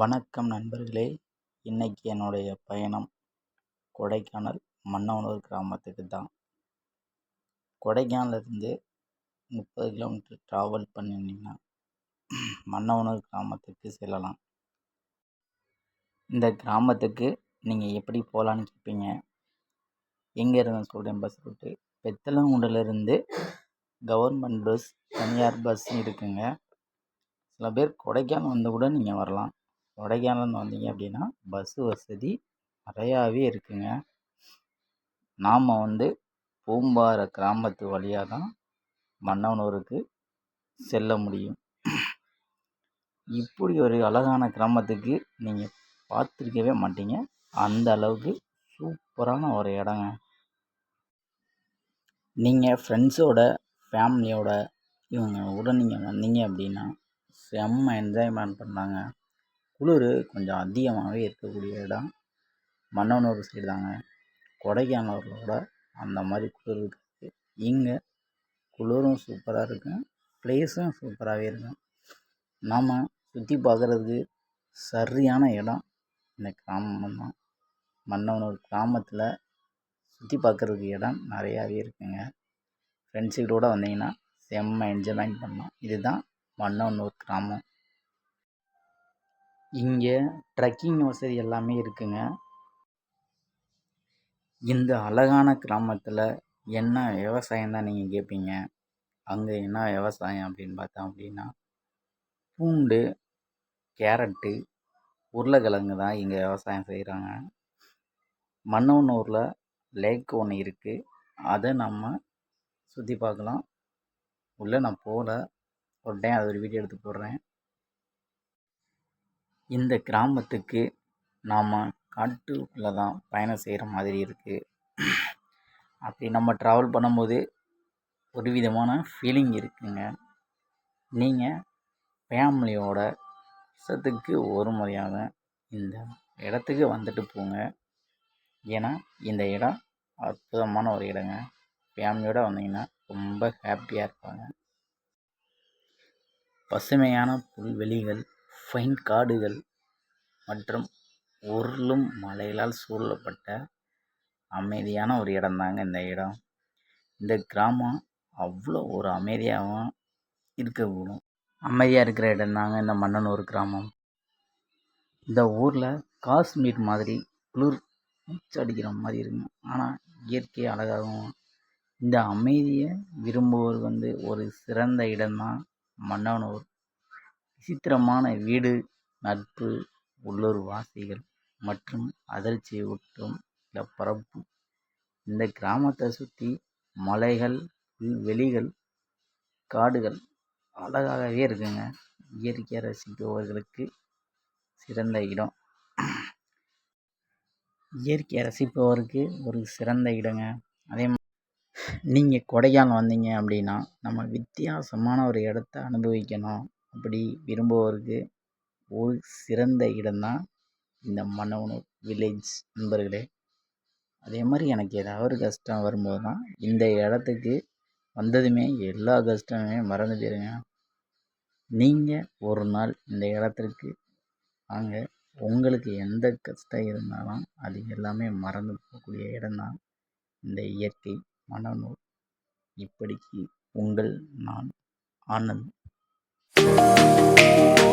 வணக்கம் நண்பர்களே. இன்னைக்கு என்னுடைய பயணம் கொடைக்கானல் மன்னவனூர் கிராமத்துக்கு தான். கொடைக்கானலேருந்து முப்பது கிலோமீட்டர் ட்ராவல் பண்ணிங்கன்னா மன்னவனூர் கிராமத்துக்கு செல்லலாம். இந்த கிராமத்துக்கு நீங்கள் எப்படி போகலான்னு கேட்பீங்க எங்கே இருந்து சொல்கிறேன் பஸ் ரூட்டு பெத்தலங்குண்டிலேருந்து கவர்மெண்ட் பஸ் தனியார் பஸ் இருக்குங்க. சில பேர் கொடைக்கானல் வந்து கூட நீங்கள் வரலாம். கொடைக்கானல்னு வந்தீங்க அப்படின்னா பஸ்ஸு வசதி நிறையாவே இருக்குங்க. நாம் வந்து பூம்பாறை கிராமத்து வழியாக தான் மன்னவனூருக்கு செல்ல முடியும். இப்படி ஒரு அழகான கிராமத்துக்கு நீங்கள் பார்த்துருக்கவே மாட்டீங்க. அந்த அளவுக்கு சூப்பரான ஒரு இடங்க. நீங்கள் ஃப்ரெண்ட்ஸோட ஃபேமிலியோட இவங்க கூட நீங்கள் வந்தீங்க அப்படின்னா செம்ம என்ஜாய்மெண்ட் பண்ணாங்க. குளிர் கொஞ்சம் அதிகமாகவே இருக்கக்கூடிய இடம். மன்னவனூர் சைடு தாங்க. கொடைக்கானலோட அந்த மாதிரி குளிர் இருக்காது இங்கே குளிரும் சூப்பராக இருக்கும் ப்ளேஸும் சூப்பராகவே இருக்கும் நாம் சுற்றி பார்க்குறதுக்கு சரியான இடம். இந்த கிராமம் தான். மன்னவனூர் கிராமத்தில் சுற்றி பார்க்குறதுக்கு இடம் நிறையாவே இருக்குங்க. ஃப்ரெண்ட்ஸுகளோடு வந்தீங்கன்னா செம்ம என்ஜாய்மெண்ட் பண்ணலாம். இதுதான் மன்னனூர் கிராமம். இங்கே ட்ரெக்கிங் வசதி எல்லாமே இருக்குங்க. இந்த அழகான கிராமத்தில் என்ன விவசாயம் தான் நீங்கள் கேட்பீங்க அங்கே என்ன விவசாயம் அப்படின்னு பார்த்தோம் அப்படின்னா பூண்டு கேரட்டு உருளைக்கிழங்கு தான் இங்கே விவசாயம் செய்கிறாங்க மன்னவனூரில் லேக் ஒன்று இருக்குது அதை நம்ம சுற்றி பார்க்கலாம். உள்ளே நான் போகல. ஒரு டைம் அது ஒரு வீடியோ எடுத்து போடுறேன். இந்த கிராமத்துக்கு நாம் காட்டுக்குள்ளே தான் பயணம் செய்கிற மாதிரி இருக்குது அப்படி நம்ம ட்ராவல் பண்ணும்போது ஒரு விதமான ஃபீலிங் இருக்குங்க. நீங்கள் ஃபேமிலியோட வருஷத்துக்கு ஒரு முறையாக இந்த இடத்துக்கு வந்துட்டு போங்க. ஏன்னா இந்த இடம் அற்புதமான ஒரு இடங்க. ஃபேமிலியோடு வந்தீங்கன்னா ரொம்ப ஹாப்பியாக இருப்பாங்க. பசுமையான புல்வெளிகள் ஃபைன் காடுகள் மற்றும் உருளும் மலைகளால் சூழப்பட்ட அமைதியான ஒரு இடம்தாங்க இந்த இடம். இந்த கிராமம் அவ்வளோ ஒரு அமைதியாகவும் இருக்கக்கூடும். அமைதியாக இருக்கிற இடம்தாங்க இந்த மன்னனூர் கிராமம். இந்த ஊரில் காஷ்மீர் மாதிரி குளிர் மூச்சடிக்கிற மாதிரி இருக்கும். ஆனால் இயற்கை அழகாகவும் இந்த அமைதியை விரும்புவோர் வந்து ஒரு சிறந்த இடம்தான் மன்னனூர். விசித்திரமான வீடு நட்பு உள்ளூர் வாசிகள் மற்றும் அதிர்ச்சியூட்டும் நிலப்பரப்பு இந்த கிராமத்தை சுற்றி மலைகள் புல்வெளிகள் காடுகள் அழகாகவே இருக்குங்க. இயற்கையை ரசிப்பவர்களுக்கு சிறந்த இடம். இயற்கையை ரசிப்பவருக்கு ஒரு சிறந்த இடங்க. அதே நீங்கள் கொடைக்கானல் வந்தீங்க அப்படின்னா நம்ம வித்தியாசமான ஒரு இடத்த அனுபவிக்கணும். அப்படி விரும்புவோருக்கு ஒரு சிறந்த இடம்தான் இந்த மன்னவனூர் வில்லேஜ் நண்பர்களே. அதே மாதிரி எனக்கு ஏதாவது ஒரு கஷ்டம் வரும்போது தான் இந்த இடத்துக்கு வந்ததுமே எல்லா கஷ்டமுமே மறந்து போயிருங்க. நீங்கள் ஒரு நாள் இந்த இடத்திற்கு வாங்க. உங்களுக்கு எந்த கஷ்டம் இருந்தாலும் அது எல்லாமே மறந்து போகக்கூடிய இடம்தான் இந்த இயற்கை மன்னனூர் இப்படிக்கு உங்கள் நான் ஆனந்த். Música